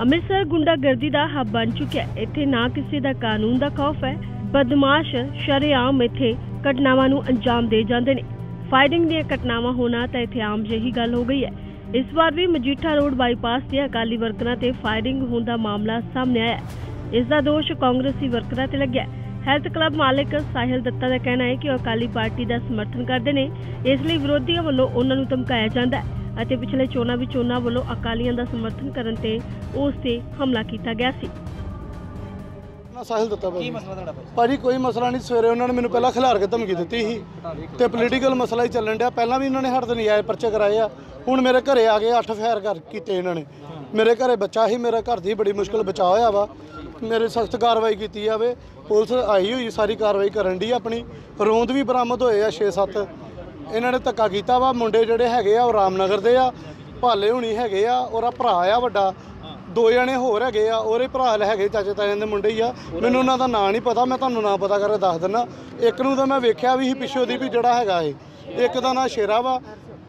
ਅੰਮ੍ਰਿਤਸਰ ਗੁੰਡਾਗਰਦੀ ਦਾ ਹੱਬ ਬਣ ਚੁੱਕਿਆ ਹੈ। ਇੱਥੇ ਨਾ ਕਿਸੇ ਦਾ ਕਾਨੂੰਨ ਦਾ ਖੌਫ ਹੈ। ਬਦਮਾਸ਼ ਸ਼ਰੇਆਮ ਇੱਥੇ ਘਟਨਾਵਾਂ ਨੂੰ ਅੰਜਾਮ ਦੇ ਜਾਂਦੇ ਨੇ। ਫਾਇਰਿੰਗ ਦੀਆਂ ਘਟਨਾਵਾਂ ਹੋਣਾ ਤਾਂ ਇੱਥੇ ਆਮ ਜਿਹੀ ਗੱਲ ਹੋ ਗਈ ਹੈ। ਇਸ ਵਾਰ ਵੀ ਮਜੀਠਾ ਰੋਡ ਬਾਈਪਾਸ ਤੇ ਅਕਾਲੀ ਵਰਕਰਾਂ ਤੇ ਫਾਇਰਿੰਗ ਹੋਣ ਦਾ ਮਾਮਲਾ ਸਾਹਮਣੇ ਆਇਆ ਇਸ ਦਾ ਦੋਸ਼ ਕਾਂਗਰਸੀ ਵਰਕਰਾਂ ਤੇ ਲੱਗਿਆ ਹੈਲਥ ਕਲੱਬ ਮਾਲਕ ਸਾਹਿਲ ਦੱਤਾ ਦਾ ਕਹਿਣਾ ਹੈ ਕਿ ਉਹ ਅਕਾਲੀ ਪਾਰਟੀ ਦਾ ਸਮਰਥਨ ਕਰਦੇ ਨੇ। ਇਸ ਲਈ ਵਿਰੋਧੀਆਂ ਵੱਲੋਂ ਉਹਨਾਂ ਨੂੰ ਧਮਕਾਇਆ ਜਾਂਦਾ ਹੈ। ਅਤੇ ਪਿਛਲੇ ਚੋਣਾਂ ਵਿੱਚ ਉਹਨਾਂ ਵੱਲੋਂ ਅਕਾਲੀਆਂ ਦਾ ਸਮਰਥਨ ਕਰਨ ਤੇ ਉਸ ਤੇ ਹਮਲਾ ਕੀਤਾ ਗਿਆ ਸੀ। ਨਾ ਸਾਹਿਲ ਦਿੱਤਾ ਭਾਜੀ। ਕੀ ਮਸਲਾ ਤੁਹਾਡਾ ਭਾਈ? ਭਾਜੀ ਕੋਈ ਮਸਲਾ ਨਹੀਂ। ਸਵੇਰੇ ਉਹਨਾਂ ਨੇ ਮੈਨੂੰ ਪਹਿਲਾਂ ਖਿਲਾਰ ਕੇ ਧਮਕੀ ਦਿੱਤੀ ਸੀ ਤੇ ਪੋਲੀਟੀਕਲ ਮਸਲਾ ਹੀ ਚੱਲਣ ਡਿਆ। ਪਹਿਲਾਂ ਵੀ ਇਹਨਾਂ ਨੇ ਸਾਡੇ ਤੋਂ ਨਜਾਇਜ਼ ਪਰਚੇ ਕਰਾਏ ਆ। ਹੁਣ ਮੇਰੇ ਘਰੇ ਆ ਗਏ ਅੱਠ ਫੈਰ ਕਰ ਕੀਤੇ ਇਹਨਾਂ ਨੇ। ਮੇਰੇ ਘਰੇ ਬੱਚਾ ਸੀ ਮੇਰਾ ਘਰ ਦੀ ਬੜੀ ਮੁਸ਼ਕਲ ਬਚਾ ਹੋਇਆ ਵਾ। ਮੇਰੇ ਸਖਤ ਕਾਰਵਾਈ ਕੀਤੀ ਜਾਵੇ। ਪੁਲਿਸ ਆਈ ਹੋਈ ਸਾਰੀ ਕਾਰਵਾਈ ਕਰਨ ਦੀ ਆਪਣੀ। ਰੋਂਦ ਵੀ ਬਰਾਮਦ ਹੋਏ ਆ 6-7 ਇਹਨਾਂ ਨੇ ਧੱਕਾ ਕੀਤਾ ਵਾ, ਮੁੰਡੇ ਜਿਹੜੇ ਹੈਗੇ ਆ ਉਹ ਰਾਮਨਗਰ ਦੇ ਆ, ਭਾਲੇ ਹੁਣੀ ਹੈਗੇ ਆ, ਉਹਦਾ ਭਰਾ ਆ ਵੱਡਾ, ਦੋ ਜਣੇ ਹੋਰ ਹੈਗੇ ਆ, ਉਹਦੇ ਭਰਾ ਹੈਗੇ ਚਾਚੇ ਤਾਇਆਂ ਦੇ ਮੁੰਡੇ ਹੀ ਆ। ਮੈਨੂੰ ਉਹਨਾਂ ਦਾ ਨਾਂ ਨਹੀਂ ਪਤਾ, ਮੈਂ ਤੁਹਾਨੂੰ ਨਾਂ ਪਤਾ ਕਰਕੇ ਦੱਸ ਦਿੰਦਾ ਇੱਕ ਨੂੰ ਤਾਂ ਮੈਂ ਵੇਖਿਆ ਵੀ ਸੀ ਪਿੱਛੋਂ ਦੀ ਵੀ ਜਿਹੜਾ ਹੈਗਾ ਇਹ। ਇੱਕ ਦਾ ਨਾਂ ਸ਼ੇਰਾ ਵਾ,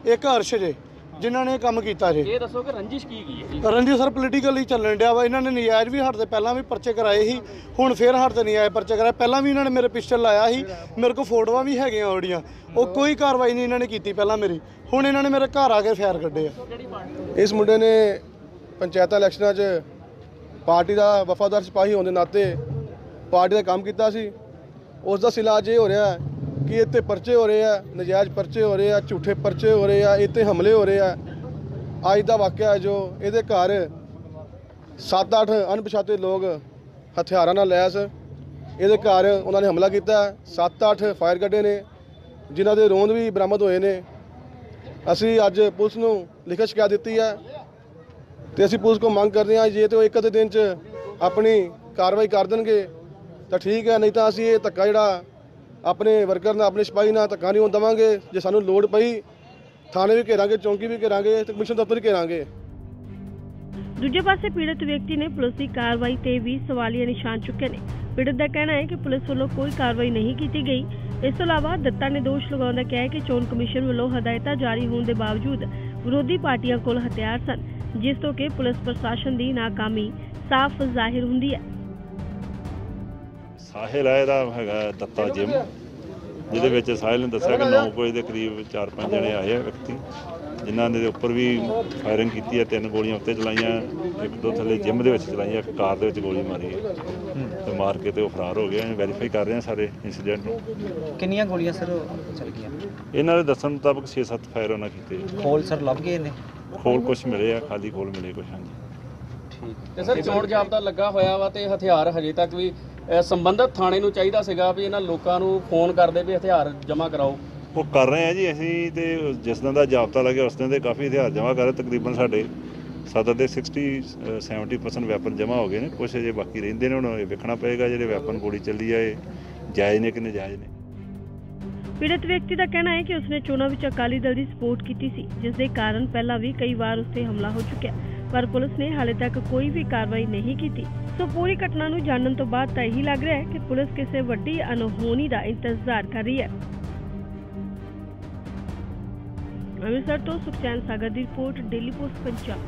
ਇੱਕ ਅਰਸ਼ ਜੇ। ਜਿਨ੍ਹਾਂ ਨੇ ਇਹ ਕੰਮ ਕੀਤਾ ਜੇ ਇਹ ਦੱਸੋ ਕਿ ਰੰਜਿਸ਼ ਕੀ ਗਈ ਹੈ ਜੀ? ਰਣਜੀਤ ਸਰ ਪੋਲੀਟੀਕਲੀ ਚੱਲਣ ਡਿਆ ਵਾ। ਇਹਨਾਂ ਨੇ ਨਜਾਇਜ਼ ਵੀ ਹਟਦੇ ਪਹਿਲਾਂ ਵੀ ਪਰਚੇ ਕਰਾਏ ਸੀ ਹੁਣ ਫੇਰ ਹਟਦੇ ਨਜਾਇਜ਼ ਪਰਚੇ ਕਰਾਏ। ਪਹਿਲਾਂ ਵੀ ਇਹਨਾਂ ਨੇ ਮੇਰੇ ਪਿਸਟਲ ਲਾਇਆ ਸੀ ਮੇਰੇ ਕੋਲ ਫੋਟੋਆਂ ਵੀ ਹੈਗੀਆਂ ਉਹੜੀਆਂ ਉਹ ਕੋਈ ਕਾਰਵਾਈ ਨਹੀਂ ਇਹਨਾਂ ਨੇ ਕੀਤੀ ਪਹਿਲਾਂ ਮੇਰੀ। ਹੁਣ ਇਹਨਾਂ ਨੇ ਮੇਰੇ ਘਰ ਆ ਕੇ ਫਾਇਰ ਕੱਢੇ ਆ। ਇਸ ਮੁੰਡੇ ਨੇ ਪੰਚਾਇਤਾਂ ਇਲੈਕਸ਼ਨਾਂ 'ਚ ਪਾਰਟੀ ਦਾ ਵਫਾਦਾਰ ਸਿਪਾਹੀ ਹੋਣ ਦੇ ਨਾਤੇ ਪਾਰਟੀ ਦਾ ਕੰਮ ਕੀਤਾ ਸੀ। ਉਸ ਦਾ ਸਿਲਾ ਅੱਜ ਇਹ ਹੋ ਰਿਹਾ ਹੈ ਕਿ ਇੱਥੇ ਪਰਚੇ ਹੋ ਰਹੇ ਆ, ਨਜਾਇਜ਼ ਪਰਚੇ ਹੋ ਰਹੇ ਆ, ਝੂਠੇ ਪਰਚੇ ਹੋ ਰਹੇ ਆ, ਇੱਥੇ ਹਮਲੇ ਹੋ ਰਹੇ ਆ। ਅੱਜ ਦਾ ਵਾਕਿਆ ਜੋ ਇਹਦੇ ਘਰ 7-8 ਅਣਪਛਾਤੇ ਲੋਕ ਹਥਿਆਰਾਂ ਨਾਲ ਲੈਸ, ਇਹਦੇ ਘਰ ਉਹਨਾਂ ਨੇ ਹਮਲਾ ਕੀਤਾ 7-8 ਫਾਇਰ ਕੱਢੇ ਨੇ, ਜਿਨ੍ਹਾਂ ਦੇ ਰੋਂਦ ਵੀ ਬਰਾਮਦ ਹੋਏ ਨੇ। ਅਸੀਂ ਅੱਜ ਪੁਲਿਸ ਨੂੰ ਲਿਖਤ ਸ਼ਿਕਾਇਤ ਦਿੱਤੀ ਹੈ ਤੇ ਅਸੀਂ ਪੁਲਿਸ ਕੋ ਮੰਗ ਕਰਦੇ ਹਾਂ, ਜੇ ਤੇ ਉਹ ਇੱਕ ਅੱਧੇ ਦਿਨ ਚ ਆਪਣੀ ਕਾਰਵਾਈ ਕਰ ਦੇਣਗੇ, ਤਾਂ ਠੀਕ ਹੈ, ਨਹੀਂ ਤਾਂ ਅਸੀਂ ਇਹ ਧੱਕਾ ਜਿਹੜਾ ਆਪਣੇ ਵਰਕਰ ਨਾਲ, ਆਪਣੇ ਸਿਪਾਹੀ ਨਾਲ ਧੱਕਾ ਨਹੀਂ ਹੋਣ ਦੇਵਾਂਗੇ। ਜੇ ਸਾਨੂੰ ਲੋੜ ਪਈ, ਥਾਣੇ ਵੀ ਘੇਰਾਂਗੇ, ਚੌਂਕੀ ਵੀ ਘੇਰਾਂਗੇ, ਤੇ ਕਮਿਸ਼ਨ ਦਫ਼ਤਰ ਵੀ ਘੇਰਾਂਗੇ। ਦੂਜੇ ਪਾਸੇ ਪੀੜਤ ਵਿਅਕਤੀ ਨੇ ਪੁਲਿਸ ਦੀ ਕਾਰਵਾਈ ਤੇ ਵੀ ਸਵਾਲੀਆ ਨਿਸ਼ਾਨ ਚੁੱਕੇ ਨੇ। ਪੀੜਤ ਦਾ ਕਹਿਣਾ ਹੈ ਕਿ ਪੁਲਿਸ ਵੱਲੋਂ ਕੋਈ ਕਾਰਵਾਈ ਨਹੀਂ ਕੀਤੀ ਗਈ। ਇਸ ਤੋਂ ਇਲਾਵਾ ਦੱਤਾ ਨੇ ਦੋਸ਼ ਲਗਾਉਂਦਾ ਕਿਹਾ ਕਿ ਚੋਣ ਕਮਿਸ਼ਨ ਵੱਲੋਂ ਹਦਾਇਤਾਂ ਜਾਰੀ ਹੋਣ ਦੇ ਬਾਵਜੂਦ ਵਿਰੋਧੀ ਪਾਰਟੀਆਂ ਕੋਲ ਹਥਿਆਰ ਸਨ, ਜਿਸ ਤੋਂ ਕਿ ਪੁਲਿਸ ਪ੍ਰਸ਼ਾਸਨ ਦੀ ਨਾਕਾਮੀ ਸਾਫ਼ ਜ਼ਾਹਿਰ ਹੁੰਦੀ ਹੈ। ਸਾਹਿਲ ਹੈ ਇਹਦਾ ਹੈਗਾ ਦੱਤਾ ਜਿਮ ਜਿਹਦੇ ਵਿੱਚ ਸਾਹਿਲ ਨੇ ਦੱਸਿਆ ਕਿ 9 ਵਜੇ ਦੇ ਕਰੀਬ 4-5 ਜਣੇ ਆਏ ਆ ਵਿਅਕਤੀ ਜਿਨ੍ਹਾਂ ਨੇ ਦੇ ਉੱਪਰ ਵੀ ਫਾਇਰਿੰਗ ਕੀਤੀ ਹੈ ਤਿੰਨ ਗੋਲੀਆਂ ਉੱਤੇ ਚਲਾਈਆਂ ਇੱਕ ਦੋ ਥੱਲੇ ਜਿਮ ਦੇ ਵਿੱਚ ਚਲਾਈਆਂ ਇੱਕ ਕਾਰ ਦੇ ਵਿੱਚ ਗੋਲੀ ਮਾਰੀ ਹੈ ਤੇ ਮਾਰ ਕੇ ਤੇ ਉਹ ਫਰਾਰ ਹੋ ਗਿਆ ਵੈਰੀਫਾਈ ਕਰ ਰਹੇ ਆ ਸਾਰੇ ਇਨਸੀਡੈਂਟ ਨੂੰ। ਕਿੰਨੀਆਂ ਗੋਲੀਆਂ ਸਰ ਚੱਲ ਗਈਆਂ? ਇਹਨਾਂ ਦੇ ਦੱਸਣ ਮੁਤਾਬਕ 6-7 ਫਾਇਰ ਉਹਨਾਂ ਕੀਤੇ ਹੋਲ ਸਰ ਲੱਭ ਗਏ ਨੇ? ਖੋਲ ਕੁਝ ਮਿਲੇ ਆ ਖਾਲੀ ਖੋਲ ਮਿਲੇ ਕੁਝ ਹਾਂਜੀ। ਤੇ ਸਰ ਚੋਣ ਜਾਬਤਾ ਲੱਗਾ ਹੋਇਆ ਵਾ ਤੇ ਹਥਿਆਰ ਹਜੇ ਤੱਕ ਵੀ ਸੰਬੰਧਿਤ ਥਾਣੇ ਨੂੰ ਚਾਹੀਦਾ ਸੀਗਾ ਵੀ ਇਹਨਾਂ ਲੋਕਾਂ ਨੂੰ ਫੋਨ ਕਰਦੇ ਵੀ ਹਥਿਆਰ ਜਮ੍ਹਾਂ ਕਰਾਓ। ਉਹ ਕਰ ਰਹੇ ਆ ਜੀ ਅਸੀਂ ਤੇ ਜਿਸ ਦਿਨ ਦਾ ਜਾਬਤਾ ਲੱਗਿਆ ਉਸ ਦਿਨ ਦੇ ਕਾਫੀ ਹਥਿਆਰ ਜਮ੍ਹਾਂ ਕਰ ਰਹੇ ਤਕਰੀਬਨ ਸਾਡੇ ਸਦਰ ਦੇ 60 ਅ, 70% ਵੈਪਨ ਜਮ੍ਹਾਂ ਹੋ ਗਏ ਨੇ ਕੁਝ ਅਜੇ ਬਾਕੀ ਰਹਿੰਦੇ ਨੇ ਹੁਣ ਇਹ ਵੇਖਣਾ ਪਏਗਾ ਜਿਹੜੇ ਵੈਪਨ ਗੋਲੀ ਚੱਲੀ ਆ ਇਹ ਜਾਇਜ਼ ਨੇ ਕਿ ਨਜਾਇਜ਼ ਨੇ। ਪੀੜਤ ਵਿਅਕਤੀ ਦਾ ਕਹਿਣਾ ਹੈ ਕਿ ਉਸਨੇ ਚੋਣਾਂ ਵਿੱਚ ਅਕਾਲੀ ਦਲ ਦੀ ਸਪੋਰਟ ਕੀਤੀ ਸੀ ਜਿਸ ਦੇ ਕਾਰਨ ਪਹਿਲਾਂ ਵੀ ਕਈ ਵਾਰ ਉਸ ਤੇ ਹਮਲਾ ਹੋ ਚੁੱਕਿਆ। ਪਰ ਪੁਲਿਸ ਨੇ ਹਾਲੇ ਤੱਕ ਕੋਈ ਵੀ ਕਾਰਵਾਈ ਨਹੀਂ ਕੀਤੀ। ਸੋ ਪੂਰੀ ਘਟਨਾ ਨੂੰ ਜਾਣਨ ਤੋਂ ਬਾਅਦ ਤਾਂ ਇਹੀ ਲੱਗ ਰਿਹਾ ਹੈ ਕਿ ਪੁਲਿਸ ਕਿਸੇ ਵੱਡੀ ਅਨਹੋਣੀ ਦਾ ਇੰਤਜ਼ਾਰ ਕਰ ਰਹੀ ਹੈ। ਅੰਮ੍ਰਿਤਸਰ ਤੋਂ ਸੁਖਚੈਨ ਸਾਗਰ ਦੀ ਰਿਪੋਰਟ, ਡੇਲੀ ਪੋਸਟ, ਪੰਜਾਬ।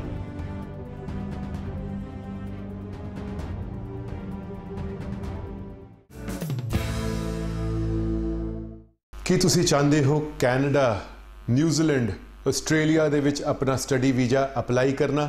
ਕੀ ਤੁਸੀਂ ਚਾਹੁੰਦੇ ਹੋ ਕੈਨੇਡਾ, ਨਿਊਜ਼ੀਲੈਂਡ, ਆਸਟ੍ਰੇਲੀਆ ਦੇ ਵਿੱਚ ਆਪਣਾ ਸਟੱਡੀ ਵੀਜ਼ਾ ਅਪਲਾਈ ਕਰਨਾ?